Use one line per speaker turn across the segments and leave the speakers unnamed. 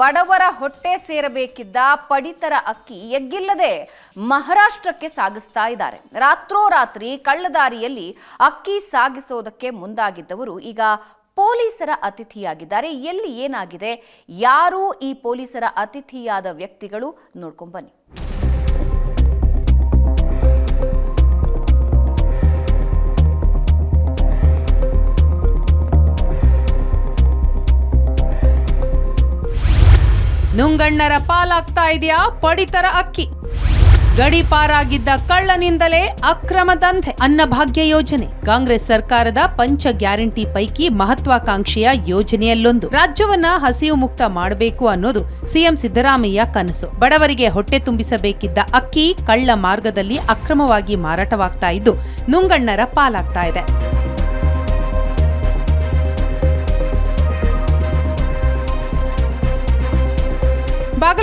ಬಡವರ ಹೊಟ್ಟೆ ಸೇರಬೇಕಿದ್ದ ಪಡಿತರ ಅಕ್ಕಿ ಎಗ್ಗಿಲ್ಲದೆ ಮಹಾರಾಷ್ಟ್ರಕ್ಕೆ ಸಾಗಿಸ್ತಾ ಇದ್ದಾರೆ. ರಾತ್ರೋರಾತ್ರಿ ಕಳ್ಳದಾರಿಯಲ್ಲಿ ಅಕ್ಕಿ ಸಾಗಿಸೋದಕ್ಕೆ ಮುಂದಾಗಿದ್ದವರು ಈಗ ಪೊಲೀಸರ ಅತಿಥಿಯಾಗಿದ್ದಾರೆ. ಎಲ್ಲಿ ಏನಾಗಿದೆ? ಯಾರು ಈ ಪೊಲೀಸರ ಅತಿಥಿಯಾದ ವ್ಯಕ್ತಿಗಳು? ನೋಡ್ಕೊಂಡ್
ನುಂಗಣ್ಣರ ಪಾಲಾಗ್ತಾ ಇದೆಯಾ ಪಡಿತರ ಅಕ್ಕಿ? ಗಡಿಪಾರಾಗಿದ್ದ ಕಳ್ಳನಿಂದಲೇ ಅಕ್ರಮ ದಂಧೆ. ಅನ್ನಭಾಗ್ಯ ಯೋಜನೆ. ಕಾಂಗ್ರೆಸ್ ಸರ್ಕಾರದ ಪಂಚ ಗ್ಯಾರಂಟಿ ಪೈಕಿ ಮಹತ್ವಾಕಾಂಕ್ಷೆಯ ಯೋಜನೆಯಲ್ಲೊಂದು. ರಾಜ್ಯವನ್ನ ಹಸಿವು ಮುಕ್ತ ಮಾಡಬೇಕು ಅನ್ನೋದು ಸಿಎಂ ಸಿದ್ದರಾಮಯ್ಯ ಕನಸು. ಬಡವರಿಗೆ ಹೊಟ್ಟೆ ತುಂಬಿಸಬೇಕಿದ್ದ ಅಕ್ಕಿ ಕಳ್ಳ ಮಾರ್ಗದಲ್ಲಿ ಅಕ್ರಮವಾಗಿ ಮಾರಾಟವಾಗ್ತಾ ಇದ್ದು ನುಂಗಣ್ಣರ ಪಾಲಾಗ್ತಾ ಇದೆ.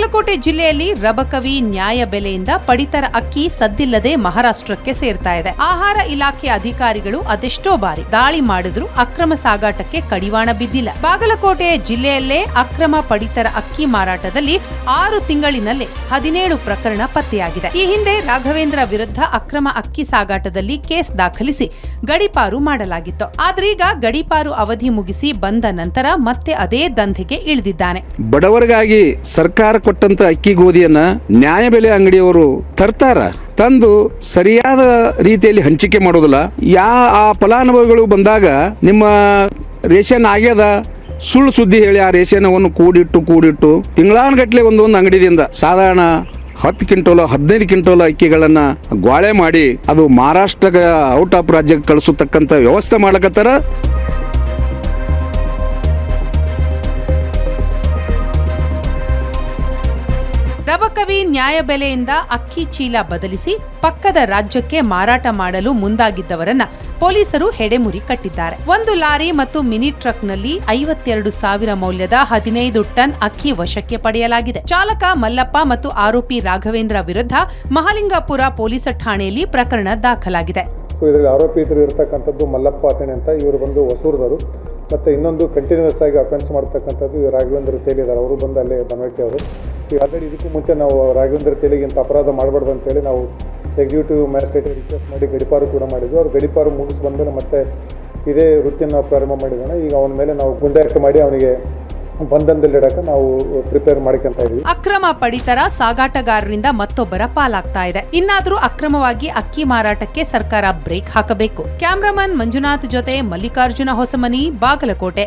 ಬಾಗಲಕೋಟೆ ಜಿಲ್ಲೆಯಲ್ಲಿ ರಬಕವಿ ನ್ಯಾಯ ಬೆಲೆಯಿಂದ ಪಡಿತರ ಅಕ್ಕಿ ಸದ್ದಿಲ್ಲದೆ ಮಹಾರಾಷ್ಟ್ರಕ್ಕೆ ಸೇರ್ತಾ ಇದೆ. ಆಹಾರ ಇಲಾಖೆ ಅಧಿಕಾರಿಗಳು ಅದೆಷ್ಟೋ ಬಾರಿ ದಾಳಿ ಮಾಡಿದ್ರು ಅಕ್ರಮ ಸಾಗಾಟಕ್ಕೆ ಕಡಿವಾಣ ಬಿದ್ದಿಲ್ಲ. ಬಾಗಲಕೋಟೆ ಜಿಲ್ಲೆಯಲ್ಲೇ ಅಕ್ರಮ ಪಡಿತರ ಅಕ್ಕಿ ಮಾರಾಟದಲ್ಲಿ ಆರು ತಿಂಗಳಿನಲ್ಲೇ ಹದಿನೇಳು ಪ್ರಕರಣ ಪತ್ತೆಯಾಗಿದೆ. ಈ ಹಿಂದೆ ರಾಘವೇಂದ್ರ ವಿರುದ್ಧ ಅಕ್ರಮ ಅಕ್ಕಿ ಸಾಗಾಟದಲ್ಲಿ ಕೇಸ್ ದಾಖಲಿಸಿ ಗಡಿಪಾರು ಮಾಡಲಾಗಿತ್ತು. ಆದ್ರೀಗ ಗಡಿಪಾರು ಅವಧಿ ಮುಗಿಸಿ ಬಂದ ನಂತರ ಮತ್ತೆ ಅದೇ ದಂಧೆಗೆ ಇಳಿದಿದ್ದಾನೆ.
ಬಡವರಿಗಾಗಿ ಸರ್ಕಾರ ಕೊಟ್ಟಂತ ಅಕ್ಕಿ ಗೋಧಿಯನ್ನ ನ್ಯಾಯಬೆಲೆ ಅಂಗಡಿಯವರು ತರ್ತಾರ. ತಂದು ಸರಿಯಾದ ರೀತಿಯಲ್ಲಿ ಹಂಚಿಕೆ ಮಾಡೋದಿಲ್ಲ. ಯಾ, ಆ ಫಲಾನುಭವಿಗಳು ಬಂದಾಗ ನಿಮ್ಮ ರೇಷನ್ ಆಗ್ಯದ? ಸುಳ್ಳು ಸುದ್ದಿ ಹೇಳಿ ಆ ರೇಷನವನ್ನು ಕೂಡಿಟ್ಟು ಕೂಡಿಟ್ಟು ತಿಂಗಳಾನುಗಟ್ಲೆ ಒಂದೊಂದು ಅಂಗಡಿದಿಂದ ಸಾಧಾರಣ ಹತ್ತು ಕ್ವಿಂಟೋಲ, ಹದಿನೈದು ಕ್ವಿಂಟೋಲ ಅಕ್ಕಿಗಳನ್ನು ಗ್ವಾಳೆ ಮಾಡಿ ಅದು ಮಹಾರಾಷ್ಟ್ರ ಔಟ್ ಆಫ್ ರಾಜ್ಯಕ್ಕೆ ಕಳಿಸತಕ್ಕಂಥ ವ್ಯವಸ್ಥೆ ಮಾಡ್ಲಕತ್ತಾರ.
ರಬಕವಿ ನ್ಯಾಯ ಬೆಲೆಯಿಂದ ಅಕ್ಕಿ ಚೀಲ ಬದಲಿಸಿ ಪಕ್ಕದ ರಾಜ್ಯಕ್ಕೆ ಮಾರಾಟ ಮಾಡಲು ಮುಂದಾಗಿದ್ದವರನ್ನ ಪೊಲೀಸರು ಹೆಡೆಮುರಿ ಕಟ್ಟಿದ್ದಾರೆ. ಒಂದು ಲಾರಿ ಮತ್ತು ಮಿನಿ ಟ್ರಕ್ನಲ್ಲಿ ಐವತ್ತೆರಡು ಸಾವಿರ ಮೌಲ್ಯದ ಹದಿನೈದು ಟನ್ ಅಕ್ಕಿ ವಶಕ್ಕೆ ಪಡೆಯಲಾಗಿದೆ. ಚಾಲಕ ಮಲ್ಲಪ್ಪ ಮತ್ತು ಆರೋಪಿ ರಾಘವೇಂದ್ರ ವಿರುದ್ಧ ಮಹಾಲಿಂಗಾಪುರ ಪೊಲೀಸ್ ಠಾಣೆಯಲ್ಲಿ ಪ್ರಕರಣ ದಾಖಲಾಗಿದೆ.
ಇರ್ತಕ್ಕಂಥದ್ದು ಮಲ್ಲಪ್ಪ ಅಂತ ಇವರು ಬಂದು ಹೊಸೂರದವರು. ಮತ್ತು ಇನ್ನೊಂದು ಕಂಟಿನ್ಯೂಸ್ ಆಗಿ ಅಫೆನ್ಸ್ ಮಾಡ್ತಕ್ಕಂಥದ್ದು ರಾಘವೇಂದ್ರ ತೇಲಿದ್ದಾರೆ ಅವರು ಬಂದು ಅಲ್ಲೇ ಬನವಟ್ಟಿ ಅವರು ಆಲ್ರೆಡಿ ಇದಕ್ಕೂ ಮುಂಚೆ ನಾವು ರಾಘವೇಂದ್ರ ತೆಲಿಗೆ ಇಂಥ ಅಪರಾಧ ಮಾಡಬಾರ್ದು ಅಂತೇಳಿ ನಾವು ಎಕ್ಸಿಕ್ಯೂಟಿವ್ ಮ್ಯಾಜಿಸ್ಟ್ರೇಟ್ ರಿಕ್ವೆಸ್ಟ್ ಮಾಡಿ ಗಡಿಪಾರು ಕೂಡ ಮಾಡಿದ್ವಿ. ಅವ್ರು ಗಡಿಪಾರು ಮುಗಿಸಿ ಬಂದಮೇಲೆ ಮತ್ತೆ ಇದೇ ವೃತ್ತಿಯನ್ನು ಪ್ರಾರಂಭ ಮಾಡಿದ್ದಾನೆ. ಈಗ ಅವನ ಮೇಲೆ ನಾವು ಗುಂಡೆ ಆಕ್ಟ್ ಮಾಡಿ ಅವನಿಗೆ ಬಂಧನದಲ್ಲಿಡಕ್ಕೆ ನಾವು ಪ್ರಿಪೇರ್ ಮಾಡ್ಕೊಂತ ಇದ್ವಿ
ಅಕ್ರಮ ಪಡಿತರ ಸಾಗಾಟಗಾರರಿಂದ ಮತ್ತೊಬ್ಬರ ಪಾಲಾಗ್ತಾ ಇದೆ. ಇನ್ನಾದರೂ ಅಕ್ರಮವಾಗಿ ಅಕ್ಕಿ ಮಾರಾಟಕ್ಕೆ ಸರ್ಕಾರ ಬ್ರೇಕ್ ಹಾಕಬೇಕು. ಕ್ಯಾಮ್ರಾಮನ್ ಮಂಜುನಾಥ್ ಜೊತೆ ಮಲ್ಲಿಕಾರ್ಜುನ ಹೊಸಮನಿ, ಬಾಗಲಕೋಟೆ.